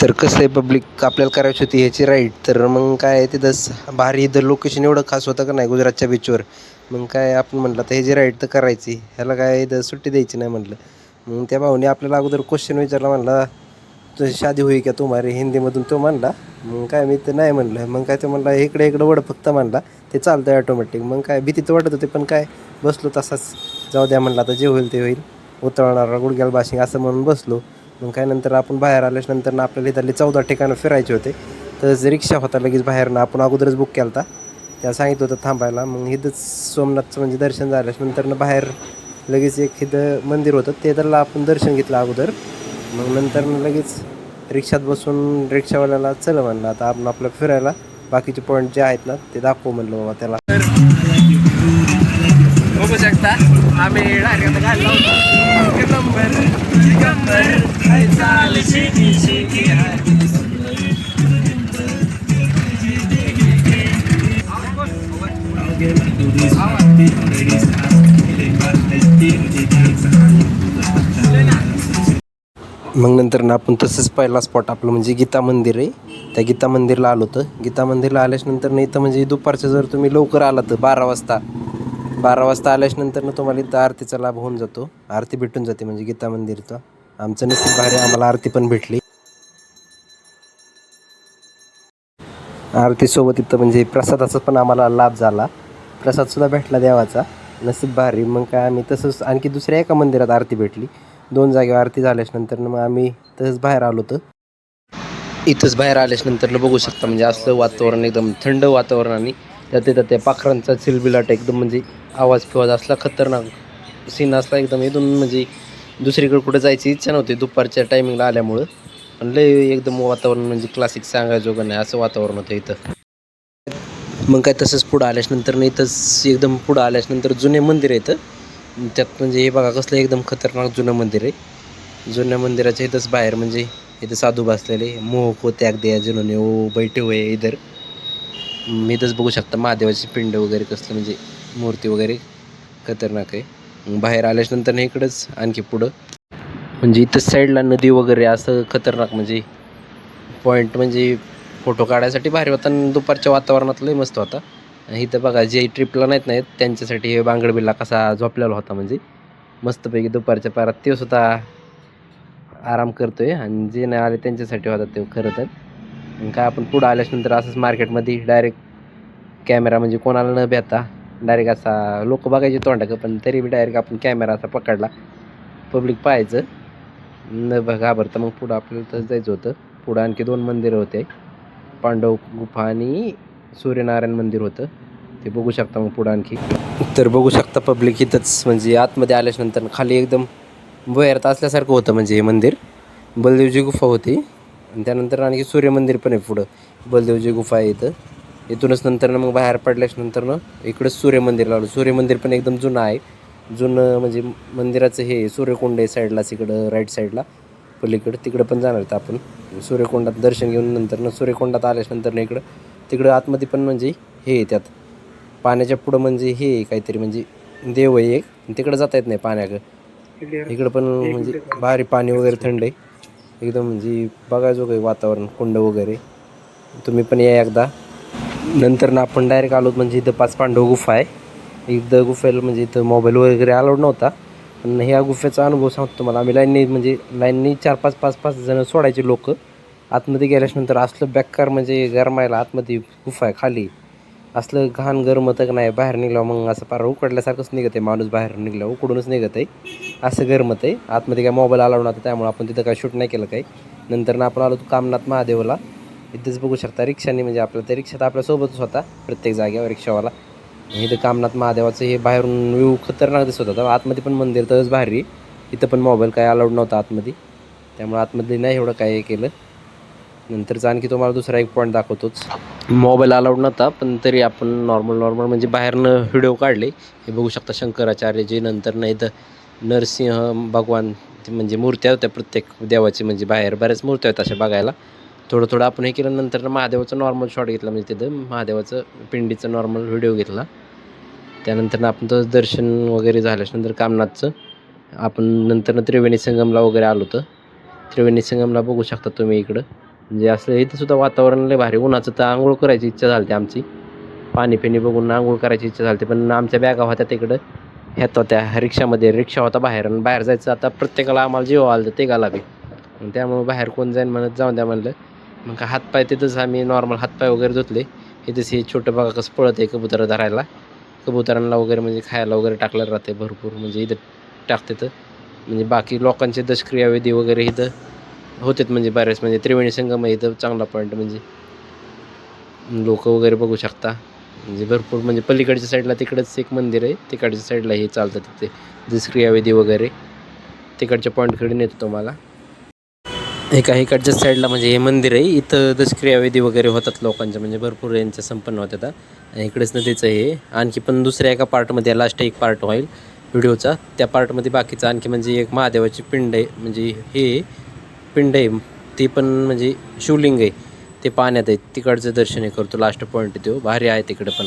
तर कसं आहे पब्लिक आपल्याला करायची होती ह्याची राईड तर मग काय तिथं भारी इथं लोकेशन एवढं खास होतं का नाही गुजरातच्या बीचवर मग काय आपण म्हटलं तर ह्याची राईड तर करायची ह्याला काय इथं सुट्टी द्यायची नाही म्हटलं मग त्या भाऊने आपल्याला अगोदर क्वेश्चन विचारला म्हणला तुझी शादी होई का तुम्हारी? हिंदीमधून तो म्हणला मग काय मी तर नाही म्हणलं. मग काय तो म्हणला इकडे इकडं वड फक्त म्हणला ते चालतं ऑटोमॅटिक मग काय भीती तर वाटत होते पण काय बसलो तसाच जाऊ द्या म्हणलं आता जे होईल ते होईल. उतरणारा गुडघ्याला बाशिंग असं म्हणून बसलो. मग काय नंतर आपण बाहेर आल्याच नंतर ना आपल्याला इथले चौदा ठिकाणं फिरायचे होते. तर रिक्षा होता लगेच बाहेरनं. आपण अगोदरच बुक केला होता त्या सांगितलं होतं थांबायला. मग इथंच सोमनाथचं म्हणजे दर्शन झाल्याच नंतरनं बाहेर लगेच एक इथं मंदिर होतं. ते त्याला आपण दर्शन घेतलं अगोदर. मग नंतर लगेच रिक्षात बसून रिक्षावाल्याला चल म्हणलं आता आपण आपलं फिरायला. बाकीचे पॉईंट जे आहेत ना ते दाखवू म्हणलं बाबा त्याला. बघू शकता. आम्ही मग नंतर ना आपण तसंच पहिला स्पॉट आपलं म्हणजे गीता मंदिर आहे. त्या गीता मंदिरला आलो होतं. गीता मंदिरला आल्याच्यानंतर नाही तर इथं म्हणजे दुपारचं जर तुम्ही लवकर आला तर बारा वाजता. बारा वाजता आल्याच्यानंतर ना तुम्हाला इथं आरतीचा लाभ होऊन जातो. आरती भेटून जाते म्हणजे गीता मंदिरचा. आमचं नसीब भारी आम्हाला आरती पण भेटली. आरतीसोबत इथं म्हणजे प्रसादाचा पण आम्हाला लाभ झाला. प्रसादसुद्धा भेटला देवाचा. नसीब भारी मग काय आम्ही तसंच आणखी दुसऱ्या एका मंदिरात आरती भेटली. दोन जागेवर आरती झाल्याच नंतर मग आम्ही तसंच बाहेर आलो होतो. इथंच बाहेर आल्याच नंतर बघू शकता म्हणजे असलं वातावरण एकदम थंड वातावरण आणि त्यात तिथं त्या पाखरांचा चिलबिलाट एकदम म्हणजे आवाज फिवाज असला खतरनाक सीन असला एकदम इथून म्हणजे दुसरीकडे कुठं जायची इच्छा नव्हती दुपारच्या टायमिंगला आल्यामुळं. पण लय एकदम वातावरण म्हणजे क्लासिक सांगायजोगं नाही असं वातावरण होतं इथं. मग काय तसंच पुढं आल्याच नंतर नाही इथंच एकदम पुढं आल्याच्यानंतर नंतर जुने मंदिर येतं त्यात म्हणजे हे बघा कसलं एकदम खतरनाक जुनं मंदिर आहे. जुन्या मंदिराच्या इथंच बाहेर म्हणजे इथं साधू बसलेले. मोह को त्याग द्या जुनोने ओ बैठे हुए इधर. मी इथंच बघू शकता महादेवाची पिंड वगैरे कसलं म्हणजे मूर्ती वगैरे खतरनाक आहे. बाहेर आल्याच्यानंतर नंतर इकडंच आणखी पुढं. म्हणजे इथं साईडला नदी वगैरे असं खतरनाक म्हणजे पॉईंट म्हणजे फोटो काढायसाठी भारी होता आणि दुपारच्या वातावरणात मस्त होता. आणि इथं बघा जे ट्रिपला नाहीत नाहीत त्यांच्यासाठी हे बांगडबिल्ला कसा झोपलेला होता म्हणजे. मस्तपैकी दुपारच्या पारात ते सुद्धा आराम करतोय आणि जे नाही आले त्यांच्यासाठी होता ते खरं तर. काय आपण पुढं आल्याच्यानंतर असंच मार्केटमध्ये डायरेक्ट कॅमेरा म्हणजे कोणाला न भेता डायरेक्ट असा लोक बघायचे तोंडाकं पण तरी बी डायरेक्ट आपण कॅमेरा असा पकडला. पब्लिक पाहायचं. न ब- घाबरता. मग पुढं आपल्याला तर जायचं होतं. पुढं आणखी दोन मंदिरं होते. पांडव गुफा आणि सूर्यनारायण मंदिर होतं. ते बघू शकता मग पुढं आणखी. तर बघू शकता पब्लिक इथंच. म्हणजे आतमध्ये आल्याच्यानंतर खाली एकदम वयात असल्यासारखं होतं म्हणजे हे मंदिर. बलदेवजी गुफा होती. आणि त्यानंतर आणखी सूर्यमंदिर पण आहे पुढं. बलदेवजी गुफा आहे इथं. इथूनच नंतर मग बाहेर पडल्याच्यानंतरनं ना इकडंच सूर्यमंदिर लावलं सूर्यमंदिर पण एकदम जुनं आहे. जुनं म्हणजे मंदिराचं हे सूर्यकुंड आहे साईडलाच इकडं राईट साईडला पलीकडं तिकडं पण जाणार आहेत आपण. सूर्यकुंडात दर्शन घेऊन नंतर ना सूर्यकुंडात आल्याच्यानंतरनं इकडं तिकडं आतमध्ये पण म्हणजे हे आहे त्यात पाण्याच्या पुढं म्हणजे हे आहे काहीतरी म्हणजे देव आहे एक. तिकडं जाता येत नाही पाण्याकडं. इकडं पण म्हणजे भारी पाणी वगैरे थंड आहे. एकदम म्हणजे बघायचो काही वातावरण कुंड वगैरे. तुम्ही पण या एकदा. नंतर ना आपण डायरेक्ट आलो म्हणजे इथं पाच पांडव गुफा आहे. इथं गुफेला म्हणजे इथं मोबाईल वगैरे अलाउड नव्हता. पण ह्या गुफेचा अनुभव सांगतो तुम्हाला. आम्ही लाईननी म्हणजे लाईननी चार पाच पाच पाच जण सोडायचे लोक. आतमध्ये गेल्याच्यानंतर असलं बेकार म्हणजे गरमायला आतमध्ये गुफा आहे खाली. असलं घाण गरमतक नाही बाहेर निघला मग असं पार उकडल्यासारखंच निघत आहे माणूस बाहेर निघला उकडूनच निघत आहे असं गरमत आहे आतमध्ये काय मोबाईल आला नव्हता त्यामुळे आपण तिथं काय शूट नाही केलं काही. नंतर ना आपण आलो तो कामनाथ महादेवला. इथंच बघू शकता रिक्षाने म्हणजे आपल्या त्या रिक्षात आपल्यासोबतच होता प्रत्येक जागेवर रिक्षावाला. इथं कामनाथ महादेवाचं हे बाहेरून व्यू खतरनाक दिसत होता. आतमध्ये पण मंदिर तरच भारी. इथं पण मोबाईल काय अलाउड नव्हता आतमध्ये. त्यामुळे आतमध्ये नाही एवढं काय हे केलं. नंतरचा आणखी तुम्हाला दुसरा एक पॉईंट दाखवतोच. मोबाईल अलाउड नव्हता पण तरी आपण नॉर्मल नॉर्मल म्हणजे बाहेरनं व्हिडिओ काढले. हे बघू शकता शंकराचार्यजी नंतर नाही तर नरसिंह भगवान म्हणजे मूर्त्या होत्या प्रत्येक देवाची म्हणजे बाहेर बऱ्याच मूर्त्या होत्या अशा बघायला. थोडं थोडं आपण हे केलं नंतर महादेवाचं नॉर्मल शॉट घेतला म्हणजे तिथं महादेवाचं पिंडीचं नॉर्मल व्हिडिओ घेतला. त्यानंतर आपण तर दर्शन वगैरे झाल्याच्यानंतर कामनाथचं आपण नंतर त्रिवेणी संगमला वगैरे आलो होतं. त्रिवेणी संगमला बघू शकता तुम्ही इकडं. म्हणजे असं इथं सुद्धा वातावरण लय भारी. उन्हाचं तर आंघोळ करायची इच्छा झाली आमची. पाणी पिणी बघून आंघोळ करायची इच्छा झाली पण आमच्या बॅगा होत्या तिकडं. ह्यात होत्या रिक्षामध्ये. रिक्षा होता बाहेर आणि बाहेर जायचं आता प्रत्येकाला आम्हाला जीव आलं तर ते गाला बी. आणि त्यामुळे बाहेर कोण जाईन म्हणत जाऊन द्या म्हणलं. मग काय हातपाय तिथंच आम्ही नॉर्मल हातपाय वगैरे धुतले. इथंच हे छोटं बघा कसं पळत आहे कबुतरं धरायला. कबुतरांना वगैरे म्हणजे खायला वगैरे टाकलं राहते भरपूर. म्हणजे इथं टाकते तर. म्हणजे बाकी लोकांचे दशक्रियाविधी वगैरे इथं होतेत म्हणजे बऱ्याच म्हणजे त्रिवेणी संगम आहे इथं चांगला पॉईंट म्हणजे लोक वगैरे बघू शकता. म्हणजे भरपूर म्हणजे पलीकडच्या साईडला तिकडंच एक मंदिर आहे. तिकडच्या साईडला हे चालतं तिथे. दशक्रियाविधी वगैरे. तिकडच्या पॉईंटकडे नेतो तुम्हाला. एका इकडच्या साईडला म्हणजे हे मंदिर आहे. इथं दशक्रियाविधी वगैरे होतात लोकांच्या म्हणजे भरपूर यांच्या संपन्न होतात आणि इकडेच नदीचं हे आणखी पण दुसऱ्या एका पार्टमध्ये लास्ट एक पार्ट होईल. व्हिडिओचा. त्या पार्टमध्ये बाकीचं आणखी म्हणजे एक महादेवाची पिंड आहे. म्हणजे हे पिंड आहे ते पण म्हणजे शिवलिंग आहे. ते पाण्यात आहे तिकडचं दर्शन हे करतो लास्ट पॉईंट तो. भारी आहे तिकडं पण.